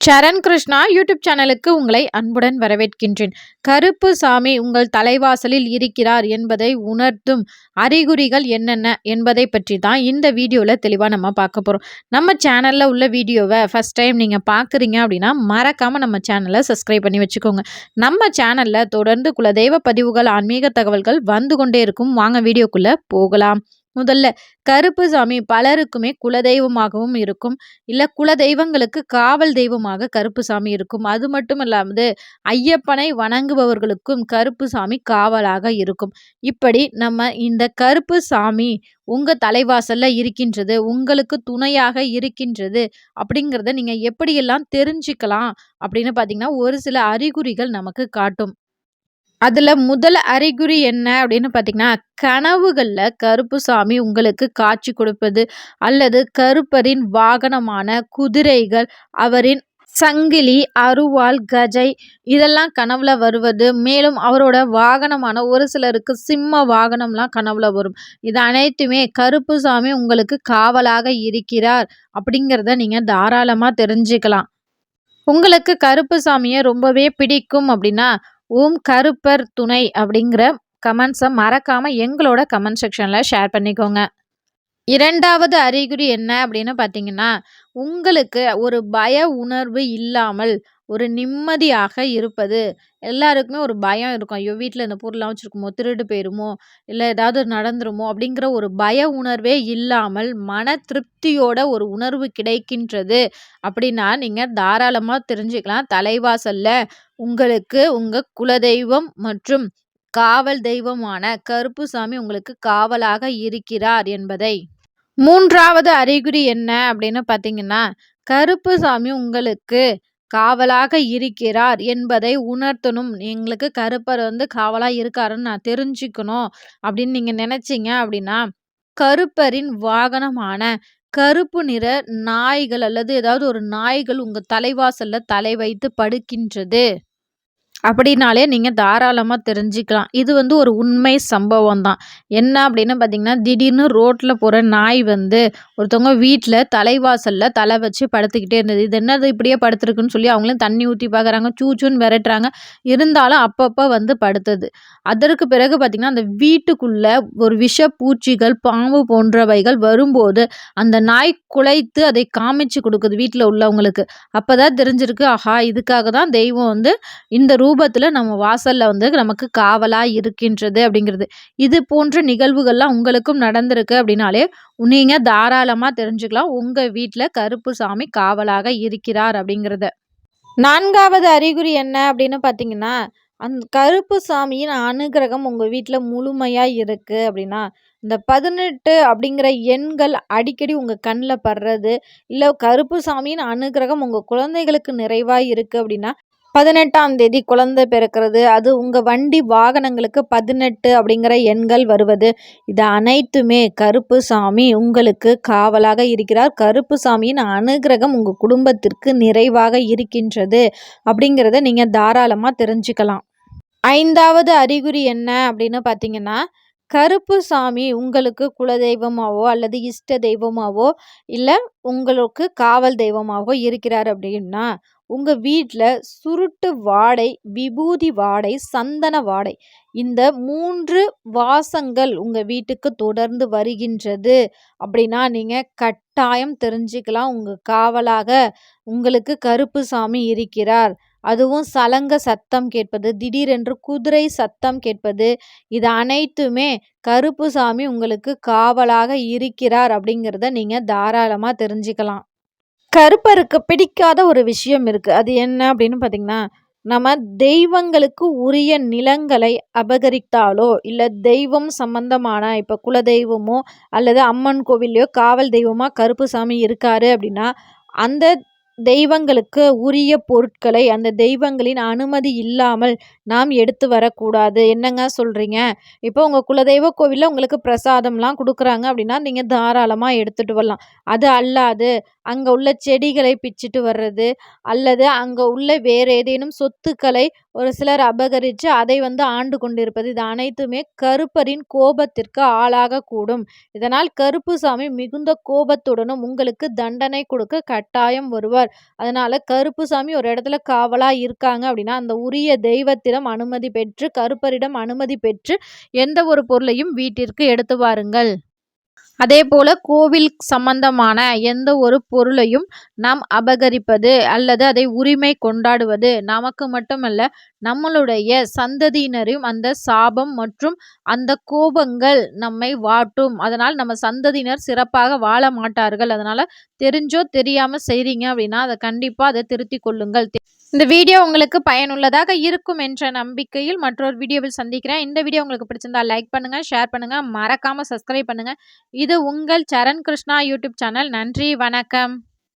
சரண் Krishna YouTube சேனலுக்கு உங்களை அன்புடன் வரவேற்கின்றேன். கருப்பு சாமி உங்கள் தலைவாசலில் இருக்கிறார் என்பதை உணர்த்தும் அறிகுறிகள் என்னென்ன என்பதை பற்றி தான் இந்த வீடியோவில் தெளிவாக நம்ம பார்க்க போகிறோம் நம்ம சேனலில் உள்ள வீடியோவை ஃபஸ்ட் டைம் நீங்கள் பார்க்குறீங்க அப்படின்னா மறக்காமல் நம்ம சேனலை சப்ஸ்கிரைப் பண்ணி வச்சுக்கோங்க. நம்ம சேனலில் தொடர்ந்து குலதெய்வ பதிவுகள் ஆன்மீக தகவல்கள் வந்து கொண்டே இருக்கும். வாங்க வீடியோக்குள்ளே போகலாம். முதல்ல கருப்பு சாமி பலருக்குமே குலதெய்வமாகவும் இருக்கும். இல்லை குலதெய்வங்களுக்கு காவல் தெய்வமாக கருப்பு சாமி இருக்கும். அது மட்டும் இல்லாமல் ஐயப்பனை வணங்குபவர்களுக்கும் கருப்பு சாமி காவலாக இருக்கும். இப்படி நம்ம இந்த கருப்பு சாமி உங்கள் தலைவாசலில் இருக்கின்றது உங்களுக்கு துணையாக இருக்கின்றது அப்படிங்கிறத நீங்கள் எப்படியெல்லாம் தெரிஞ்சுக்கலாம் அப்படின்னு பார்த்தீங்கன்னா ஒரு சில அறிகுறிகள் நமக்கு காட்டும். அதில் முதல் அறிகுறி என்ன அப்படின்னு பார்த்தீங்கன்னா கனவுகளில் கருப்புசாமி உங்களுக்கு காட்சி கொடுப்பது அல்லது கருப்பரின் வாகனமான குதிரைகள் அவரின் சங்கிலி அருவாள் கஜை இதெல்லாம் கனவுல வருவது. மேலும் அவரோட வாகனமான ஒரு சிலருக்கு சிம்ம வாகனம்லாம் கனவுல வரும். இது அனைத்துமே கருப்புசாமி உங்களுக்கு காவலாக இருக்கிறார் அப்படிங்கிறத நீங்கள் தாராளமாக தெரிஞ்சுக்கலாம். உங்களுக்கு கருப்பு சாமியை ரொம்பவே பிடிக்கும் அப்படின்னா ஓம் கருப்பர் துணை அப்படிங்கிற கமெண்ட்ஸை மறக்காமல் எங்களோட கமெண்ட் செக்ஷனில் ஷேர் பண்ணிக்கோங்க. இரண்டாவது அறிகுறி என்ன அப்படின்னு பார்த்தீங்கன்னா உங்களுக்கு ஒரு பய உணர்வு இல்லாமல் ஒரு நிம்மதியாக இருப்பது. எல்லாருக்குமே ஒரு பயம் இருக்கும். ஐயோ! வீட்டில் இந்த பொருள்லாம் வச்சுருக்குமோ? திருடு போயிருமோ? இல்லை ஏதாவது நடந்துருமோ? அப்படிங்கிற ஒரு பய உணர்வே இல்லாமல் மன திருப்தியோட ஒரு உணர்வு கிடைக்கின்றது. அப்படின்னா நீங்கள் தாராளமாக தெரிஞ்சுக்கலாம். தலைவாசல்ல உங்களுக்கு உங்கள் குலதெய்வம் மற்றும் காவல் தெய்வமான கருப்புசாமி உங்களுக்கு காவலாக இருக்கிறார் என்பதை. மூன்றாவது அறிகுறி என்ன அப்படின்னு பார்த்தீங்கன்னா கருப்புசாமி உங்களுக்கு காவலாக இருக்கிறார் என்பதை உணர்த்தணும். எங்களுக்கு கருப்பர் வந்து காவலாக இருக்காருன்னு நான் தெரிஞ்சுக்கணும் அப்படின்னு நீங்கள் நினச்சிங்க அப்படின்னா கருப்பரின் வாகனமான கருப்பு நிற நாய்கள் அல்லது ஏதாவது ஒரு நாய்கள் உங்கள் தலைவாசலில் தலை வைத்து படுக்கின்றது. அப்படின்னாலே நீங்கள் தாராளமாக தெரிஞ்சுக்கலாம். இது வந்து ஒரு உண்மை சம்பவம் தான் என்ன அப்படின்னு பார்த்தீங்கன்னா திடீர்னு ரோட்டில் போகிற நாய் வந்து ஒருத்தவங்க வீட்டில் தலைவாசலில் தலை வச்சு படுத்துக்கிட்டே இருந்தது. இது என்னது இப்படியே படுத்துருக்குன்னு சொல்லி அவங்களும் தண்ணி ஊற்றி பார்க்குறாங்க சூச்சுன்னு விரட்டுறாங்க. இருந்தாலும் அப்பப்போ வந்து படுத்தது. அதற்கு பிறகு பார்த்திங்கன்னா அந்த வீட்டுக்குள்ளே ஒரு விஷ பூச்சிகள் பாம்பு போன்றவைகள் வரும்போது அந்த நாய் குலைத்து அதை காமிச்சு கொடுக்குது வீட்டில் உள்ளவங்களுக்கு. அப்போ தான் தெரிஞ்சிருக்கு ஆஹா இதுக்காக தான் தெய்வம் வந்து இந்த ரூ ரூபத்தில் நம்ம வாசலில் வந்து நமக்கு காவலாக இருக்கின்றது அப்படிங்கிறது. இது போன்ற நிகழ்வுகள்லாம் உங்களுக்கும் நடந்திருக்கு அப்படின்னாலே நீங்கள் தாராளமாக தெரிஞ்சுக்கலாம். உங்கள் வீட்டில் கருப்பு சாமி காவலாக இருக்கிறார் அப்படிங்கிறத. நான்காவது அறிகுறி என்ன அப்படின்னு பார்த்தீங்கன்னா அந்த கருப்பு சாமியின் அனுகிரகம் உங்கள் வீட்டில் முழுமையாக இருக்குது அப்படின்னா இந்த பதினெட்டு அப்படிங்கிற எண்கள் அடிக்கடி உங்கள் கண்ணில் படுறது இல்லை கருப்பு சாமியின் அனுகிரகம் உங்கள் குழந்தைகளுக்கு நிறைவாக இருக்குது அப்படின்னா பதினெட்டாம் தேதி குழந்தை பிறக்கிறது. அது உங்கள் வண்டி வாகனங்களுக்கு பதினெட்டு அப்படிங்கிற எண்கள் வருவது. இது அனைத்துமே கருப்பு சாமி உங்களுக்கு காவலாக இருக்கிறார். கருப்பு சாமியின் அனுகிரகம் உங்கள் குடும்பத்திற்கு நிறைவாக இருக்கின்றது அப்படிங்கிறத நீங்கள் தாராளமாக தெரிஞ்சுக்கலாம். ஐந்தாவது அறிகுறி என்ன அப்படின்னு பார்த்தீங்கன்னா கருப்பு சாமி உங்களுக்கு குலதெய்வமாவோ அல்லது இஷ்ட தெய்வமாவோ இல்லை உங்களுக்கு காவல் தெய்வமாகவோ இருக்கிறார் அப்படின்னா உங்கள் வீட்டில் சுருட்டு வாடை விபூதி வாடை சந்தன வாடை இந்த மூன்று வாசங்கள் உங்கள் வீட்டுக்கு தொடர்ந்து வருகின்றது. அப்படின்னா நீங்கள் கட்டாயம் தெரிஞ்சுக்கலாம். உங்கள் காவலாக உங்களுக்கு கருப்பு சாமி இருக்கிறார். அதுவும் சலங்க சத்தம் கேட்பது திடீரென்று குதிரை சத்தம் கேட்பது இது அனைத்துமே கருப்பு சாமி உங்களுக்கு காவலாக இருக்கிறார் அப்படிங்கிறத நீங்கள் தாராளமாக தெரிஞ்சுக்கலாம். கருப்பருக்கு பிடிக்காத ஒரு விஷயம் இருக்குது அது என்ன அப்படின்னு பார்த்தீங்கன்னா நம்ம தெய்வங்களுக்கு உரிய நிலங்களை அபகரித்தாலோ இல்லை தெய்வம் சம்பந்தமான இப்போ குலதெய்வமோ அல்லது அம்மன் கோவில்லையோ காவல் தெய்வமாக கருப்பு சாமி இருக்காரு அப்படின்னா அந்த தெய்வங்களுக்கு உரிய பொருட்களை அந்த தெய்வங்களின் அனுமதி இல்லாமல் நாம் எடுத்து வரக்கூடாது. என்னங்க சொல்கிறீங்க இப்போ உங்கள் குலதெய்வ கோவிலில் உங்களுக்கு பிரசாதம்லாம் கொடுக்குறாங்க அப்படின்னா நீங்கள் தாராளமாக எடுத்துகிட்டு வரலாம். அது அல்லாது அங்கே உள்ள செடிகளை பிச்சுட்டு வர்றது அல்லது அங்கே உள்ள வேறு ஏதேனும் சொத்துக்களை ஒரு சிலர் அபகரித்து அதை வந்து ஆண்டு கொண்டிருப்பது. இது அனைத்துமே கருப்பரின் கோபத்திற்கு ஆளாகக்கூடும் இதனால் கருப்புசாமி மிகுந்த கோபத்துடனும் உங்களுக்கு தண்டனை கொடுக்க கட்டாயம் வருவார். அதனால கருப்புசாமி ஒரு இடத்துல காவலா இருக்காங்க அப்படின்னா அந்த உரிய தெய்வத்திடம் அனுமதி பெற்று கருப்பரிடம் அனுமதி பெற்று எந்த ஒரு பொருளையும் வீட்டிற்கு எடுத்து வாருங்கள். அதே போல கோவில் சம்பந்தமான எந்த ஒரு பொருளையும் நாம் அபகரிப்பது அல்லது அதை உரிமை கொண்டாடுவது நமக்கு மட்டுமல்ல நம்மளுடைய சந்ததியினரையும் அந்த சாபம் மற்றும் அந்த கோபங்கள் நம்மை வாட்டும். அதனால் நம்ம சந்ததியினர் சிறப்பாக வாழ மாட்டார்கள். அதனால தெரிஞ்சோ தெரியாம செய்றீங்க அப்படின்னா அதை கண்டிப்பா அதை திருத்திக் கொள்ளுங்கள். இந்த வீடியோ உங்களுக்கு பயனுள்ளதாக இருக்கும் என்ற நம்பிக்கையில் மற்றொரு வீடியோவில் சந்திக்கிறேன். இந்த வீடியோ உங்களுக்கு பிடிச்சிருந்தா லைக் பண்ணுங்க ஷேர் பண்ணுங்க மறக்காம சப்ஸ்கிரைப் பண்ணுங்க. இது உங்கள் சரண் கிருஷ்ணா யூடியூப் சேனல். நன்றி வணக்கம்.